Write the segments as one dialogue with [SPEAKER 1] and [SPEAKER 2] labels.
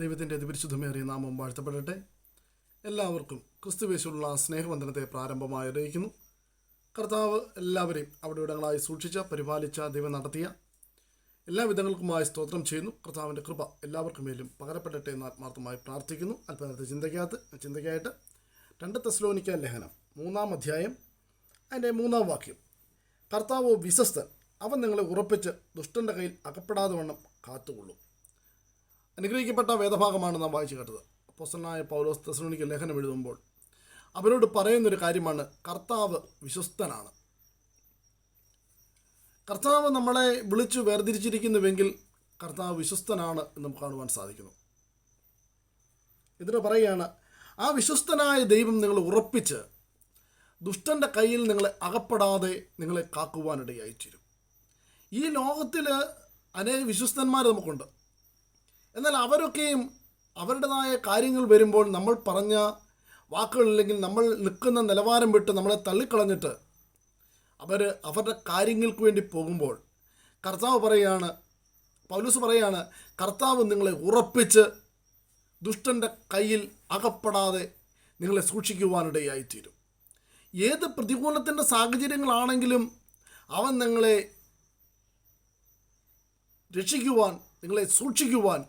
[SPEAKER 1] ദൈവത്തിൻ്റെ അതിപരിശുദ്ധമേറിയ നാമം വാഴ്ത്തപ്പെടട്ടെ എല്ലാവർക്കും ക്രിസ്തുവേശുള്ള സ്നേഹവന്ദനത്തെ പ്രാരംഭമായി അറിയിക്കുന്നു കർത്താവ് എല്ലാവരെയും അവിടെ ഇടങ്ങളായി സൂക്ഷിച്ച പരിപാലിച്ച ദൈവം നടത്തിയ എല്ലാ വിധങ്ങൾക്കുമായി സ്തോത്രം ചെയ്യുന്നു കർത്താവിൻ്റെ കൃപ എല്ലാവർക്കും മേലും പകരപ്പെടട്ടെ എന്ന് ആത്മാർത്ഥമായി പ്രാർത്ഥിക്കുന്നു അല്പനേരത്തെ ചിന്തയ്ക്കകത്ത് ചിന്തയ്ക്കായിട്ട് രണ്ട് തെസ്ലോനിക്ക ലേഖനം മൂന്നാം അധ്യായം അതിൻ്റെ മൂന്നാം വാക്യം കർത്താവോ വിശ്വസ്തൻ അവൻ നിങ്ങളെ ഉറപ്പിച്ച് ദുഷ്ടൻ്റെ കയ്യിൽ അകപ്പെടാതെ വണ്ണം കാത്തുകൊള്ളും അനുഗ്രഹിക്കപ്പെട്ട വേദഭാഗമാണ് നാം വായിച്ചു കേട്ടത് അപ്പോസനായ പൗലോസ് തെസ്ലോണിക്ക് ലേഖനം എഴുതുമ്പോൾ അവരോട് പറയുന്നൊരു കാര്യമാണ് കർത്താവ് വിശ്വസ്തനാണ് കർത്താവ് നമ്മളെ വിളിച്ചു വേർതിരിച്ചിരിക്കുന്നുവെങ്കിൽ കർത്താവ് വിശ്വസ്തനാണ് എന്ന് നമുക്ക് കാണുവാൻ സാധിക്കുന്നു ഇതിന് പറയുകയാണ് ആ വിശ്വസ്തനായ ദൈവം നിങ്ങൾ ഉറപ്പിച്ച് ദുഷ്ടൻ്റെ കയ്യിൽ നിങ്ങളെ അകപ്പെടാതെ നിങ്ങളെ കാക്കുവാനിടയായി തീരും ഈ ലോകത്തിൽ അനേക വിശ്വസ്തന്മാർ നമുക്കുണ്ട് എന്നാൽ അവരൊക്കെയും അവരുടേതായ കാര്യങ്ങൾ വരുമ്പോൾ നമ്മൾ പറഞ്ഞ വാക്കുകളില്ലെങ്കിൽ നമ്മൾ നിൽക്കുന്ന നിലവാരം വിട്ട് നമ്മളെ തള്ളിക്കളഞ്ഞിട്ട് അവർ അവരുടെ കാര്യങ്ങൾക്ക് വേണ്ടി പോകുമ്പോൾ കർത്താവ് പറയുകയാണ് പൗലൂസ് പറയുകയാണ് കർത്താവ് നിങ്ങളെ ഉറപ്പിച്ച് ദുഷ്ടൻ്റെ കയ്യിൽ അകപ്പെടാതെ നിങ്ങളെ സൂക്ഷിക്കുവാനിടയായിത്തീരും ഏത് പ്രതികൂലത്തിൻ്റെ സാഹചര്യങ്ങളാണെങ്കിലും അവൻ നിങ്ങളെ രക്ഷിക്കുവാൻ നിങ്ങളെ സൂക്ഷിക്കുവാൻ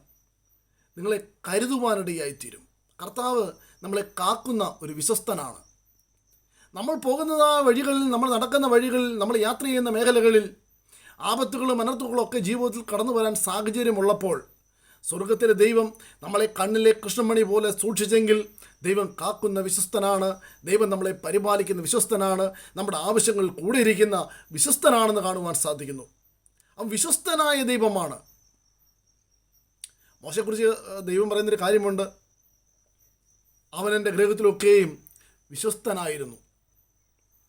[SPEAKER 1] നിങ്ങളെ കരുതുവാനിടയായിത്തീരും കർത്താവ് നമ്മളെ കാക്കുന്ന ഒരു വിശ്വസ്തനാണ് നമ്മൾ പോകുന്നത് ആ വഴികളിൽ നമ്മൾ നടക്കുന്ന വഴികളിൽ നമ്മൾ യാത്ര ചെയ്യുന്ന മേഖലകളിൽ ആപത്തുകളും അനർത്തുകളും ഒക്കെ ജീവിതത്തിൽ കടന്നു വരാൻ സാഹചര്യമുള്ളപ്പോൾ സ്വർഗത്തിലെ ദൈവം നമ്മളെ കണ്ണിലെ കൃഷ്ണമണി പോലെ സൂക്ഷിച്ചെങ്കിൽ ദൈവം കാക്കുന്ന വിശ്വസ്തനാണ് ദൈവം നമ്മളെ പരിപാലിക്കുന്ന വിശ്വസ്തനാണ് നമ്മുടെ ആവശ്യങ്ങളിൽ കൂടിയിരിക്കുന്ന വിശ്വസ്തനാണെന്ന് കാണുവാൻ സാധിക്കുന്നു അവൻ വിശ്വസ്തനായ ദൈവമാണ് മോശയെക്കുറിച്ച് ദൈവം പറയുന്നൊരു കാര്യമുണ്ട് അവൻ എൻ്റെ ഗ്രഹത്തിലൊക്കെയും വിശ്വസ്തനായിരുന്നു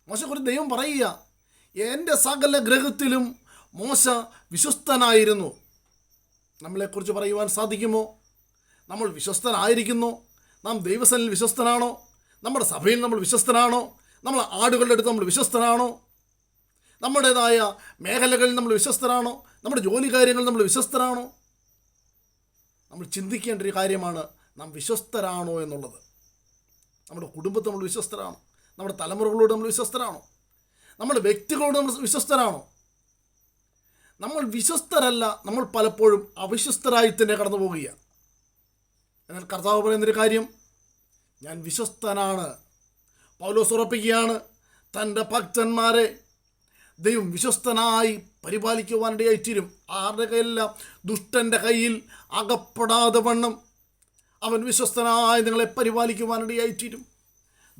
[SPEAKER 1] മോശയെക്കുറിച്ച് ദൈവം പറയുക എൻ്റെ സകല ഗ്രഹത്തിലും മോശ വിശ്വസ്തനായിരുന്നു നമ്മളെക്കുറിച്ച് പറയുവാൻ സാധിക്കുമോ നമ്മൾ വിശ്വസ്തനായിരിക്കുന്നു നാം ദൈവസനിൽ വിശ്വസ്തനാണോ നമ്മുടെ സഭയിൽ നമ്മൾ വിശ്വസ്തനാണോ നമ്മൾ ആടുകളുടെ അടുത്ത് നമ്മൾ വിശ്വസ്തനാണോ നമ്മുടേതായ മേഖലകളിൽ നമ്മൾ വിശ്വസ്തരാണോ നമ്മുടെ ജോലി കാര്യങ്ങളിൽ നമ്മൾ വിശ്വസ്തരാണോ നമ്മൾ ചിന്തിക്കേണ്ട ഒരു കാര്യമാണ് നാം വിശ്വസ്തരാണോ എന്നുള്ളത് നമ്മുടെ കുടുംബത്തെ നമ്മൾ വിശ്വസ്തരാണോ നമ്മുടെ തലമുറകളോട് നമ്മൾ വിശ്വസ്തരാണോ നമ്മുടെ വ്യക്തികളോട് നമ്മൾ വിശ്വസ്തരാണോ നമ്മൾ വിശ്വസ്തരല്ല നമ്മൾ പലപ്പോഴും അവിശ്വസ്തരായി തന്നെ കടന്നു പോവുകയാണ് എന്നാൽ കർത്താവ് പറയുന്നൊരു കാര്യം ഞാൻ വിശ്വസ്തനാണ് പൗലോസ് ഉറപ്പിക്കുകയാണ് തൻ്റെ ഭക്തന്മാരെ ദൈവം വിശ്വസ്തനായി പരിപാലിക്കുവാനിടയായി തീരും ആരുടെ കയ്യിലെല്ലാം ദുഷ്ടൻ്റെ കയ്യിൽ അകപ്പെടാതെ വണ്ണം അവൻ വിശ്വസ്തനായി നിങ്ങളെ പരിപാലിക്കുവാനിടയായി തീരും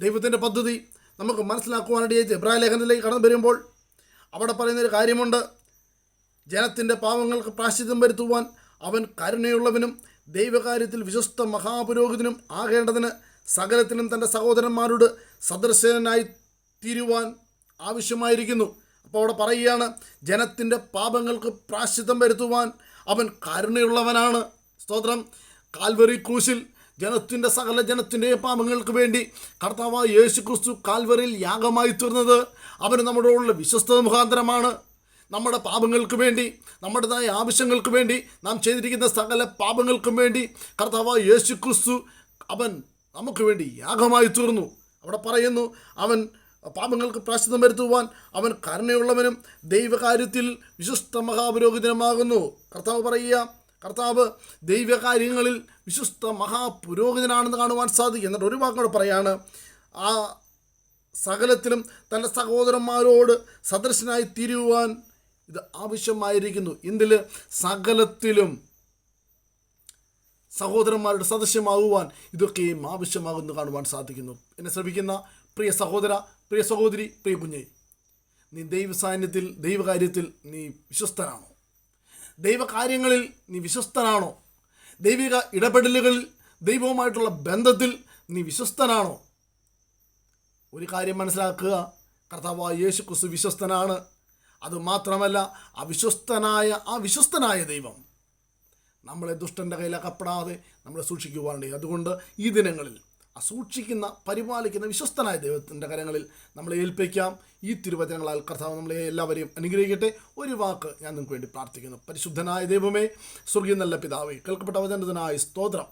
[SPEAKER 1] ദൈവത്തിൻ്റെ പദ്ധതി നമുക്ക് മനസ്സിലാക്കുവാനിടയായി എബ്രാഹിം ലേഖനത്തിലേക്ക് കടന്നു വരുമ്പോൾ അവിടെ പറയുന്നൊരു കാര്യമുണ്ട് ജനത്തിൻ്റെ പാവങ്ങൾക്ക് പ്രാശ്ചിത്യം വരുത്തുവാൻ അവൻ കരുണയുള്ളവനും ദൈവകാര്യത്തിൽ വിശ്വസ്ത മഹാപുരോഹിതനും ആകേണ്ടതിന് സകലത്തിനും തൻ്റെ സഹോദരന്മാരോട് സദർശനായി തീരുവാൻ ആവശ്യമായിരിക്കുന്നു അപ്പോൾ അവിടെ പറയുകയാണ് ജനത്തിൻ്റെ പാപങ്ങൾക്ക് പ്രാശ്ചിത്തം വരുത്തുവാൻ അവൻ കാരുണയുള്ളവനാണ് സ്തോത്രം കാൽവറി ക്രൂശിൽ ജനത്തിൻ്റെ സകല ജനത്തിൻ്റെ പാപങ്ങൾക്ക് വേണ്ടി കർത്താവ് യേശു ക്രിസ്തു കാൽവറിയിൽ യാഗമായി തീർന്നത് അവന് ഉള്ള വിശ്വസ്ത മുഖാന്തരമാണ് നമ്മുടെ പാപങ്ങൾക്ക് വേണ്ടി നമ്മുടേതായ ആവശ്യങ്ങൾക്ക് വേണ്ടി നാം ചെയ്തിരിക്കുന്ന സകല പാപങ്ങൾക്കും വേണ്ടി കർത്താവ് യേശു ക്രിസ്തു അവൻ നമുക്ക് വേണ്ടി യാഗമായി തീർന്നു അവിടെ പറയുന്നു അവൻ പാപങ്ങൾക്ക് പ്രാശ്ചിത്തം വരുത്തുവാൻ അവൻ കരുണയുള്ളവനും ദൈവകാര്യത്തിൽ വിശ്വസ്ത മഹാപുരോഹിതനുമാകുന്നു കർത്താവ് പറയുക കർത്താവ് ദൈവകാര്യങ്ങളിൽ വിശ്വസ്ത മഹാപുരോഹിതനാണെന്ന് കാണുവാൻ സാധിക്കും എന്നിട്ട് ഒരു വാക്കോട് പറയാണ് ആ സകലത്തിലും തൻ്റെ സഹോദരന്മാരോട് സദൃശനായി തീരുവാൻ ഇത് ആവശ്യമായിരിക്കുന്നു ഇതിൽ സകലത്തിലും സഹോദരന്മാരുടെ സദസ്യമാകുവാൻ ഇതൊക്കെയും ആവശ്യമാകുന്നു കാണുവാൻ സാധിക്കുന്നു എന്നെ ശ്രമിക്കുന്ന പ്രിയ സഹോദര പ്രിയ സഹോദരി പ്രിയ കുഞ്ഞെ നീ ദൈവ സാന്നിധ്യത്തിൽ ദൈവകാര്യത്തിൽ നീ വിശ്വസ്തനാണോ ദൈവകാര്യങ്ങളിൽ നീ വിശ്വസ്തനാണോ ദൈവിക ഇടപെടലുകളിൽ ദൈവവുമായിട്ടുള്ള ബന്ധത്തിൽ നീ വിശ്വസ്തനാണോ ഒരു കാര്യം മനസ്സിലാക്കുക കർത്താവ് യേശു ക്രിസ്തു വിശ്വസ്തനാണ് അതുമാത്രമല്ല അവിശ്വസ്തനായ ആ വിശ്വസ്തനായ ദൈവം നമ്മളെ ദുഷ്ടൻ്റെ കയ്യിൽ നമ്മളെ സൂക്ഷിക്കുവാനുണ്ട് അതുകൊണ്ട് ഈ ദിനങ്ങളിൽ സൂക്ഷിക്കുന്ന പരിപാലിക്കുന്ന വിശ്വസ്തനായ ദൈവത്തിൻ്റെ കരങ്ങളിൽ നമ്മളെ ഏൽപ്പിക്കാം ഈ തിരുവചനങ്ങളാൽ കർത്താവ് നമ്മളെ എല്ലാവരെയും അനുഗ്രഹിക്കട്ടെ ഒരു വാക്ക് ഞാൻ നിങ്ങൾക്ക് വേണ്ടി പ്രാർത്ഥിക്കുന്നു പരിശുദ്ധനായ ദൈവമേ സ്വർഗീയ നല്ല പിതാവേ കേൾക്കപ്പെട്ട വചനത്തിനായ സ്തോത്രം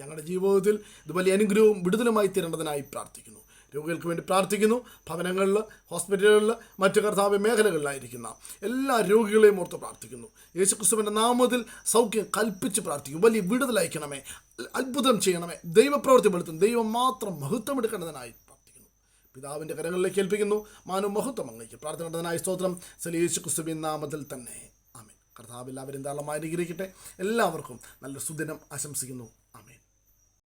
[SPEAKER 1] ഞങ്ങളുടെ ജീവിതത്തിൽ ഇത് വലിയ അനുഗ്രഹവും വിടുതലുമായി തീരേണ്ടതിനായി പ്രാർത്ഥിക്കുന്നു രോഗികൾക്ക് വേണ്ടി പ്രാർത്ഥിക്കുന്നു ഭവനങ്ങളിൽ ഹോസ്പിറ്റലുകളിൽ മറ്റു കർത്താവ് മേഖലകളിലായിരിക്കുന്ന എല്ലാ രോഗികളെയും ഓർത്ത് പ്രാർത്ഥിക്കുന്നു യേശുക്രിസ്തുവിൻ്റെ നാമത്തിൽ സൗഖ്യം കൽപ്പിച്ച് പ്രാർത്ഥിക്കും വലിയ വിടുതൽ അയക്കണമേ അത്ഭുതം ചെയ്യണമേ ദൈവപ്രവൃത്തി പെടുത്തും ദൈവം മാത്രം മഹത്വം എടുക്കേണ്ടതിനായി പിതാവിൻ്റെ കരങ്ങളിലേക്ക് ഏൽപ്പിക്കുന്നു മാനു മഹത്വം അങ്ങേക്ക് പ്രാർത്ഥന സ്തോത്രം സലീശു യേശുക്രിസ്തുവിൻ നാമത്തിൽ തന്നെ ആമീൻ കർത്താവ് എല്ലാവരും ധാരാളമായി അനുഗ്രഹിക്കട്ടെ എല്ലാവർക്കും നല്ല സുദിനം ആശംസിക്കുന്നു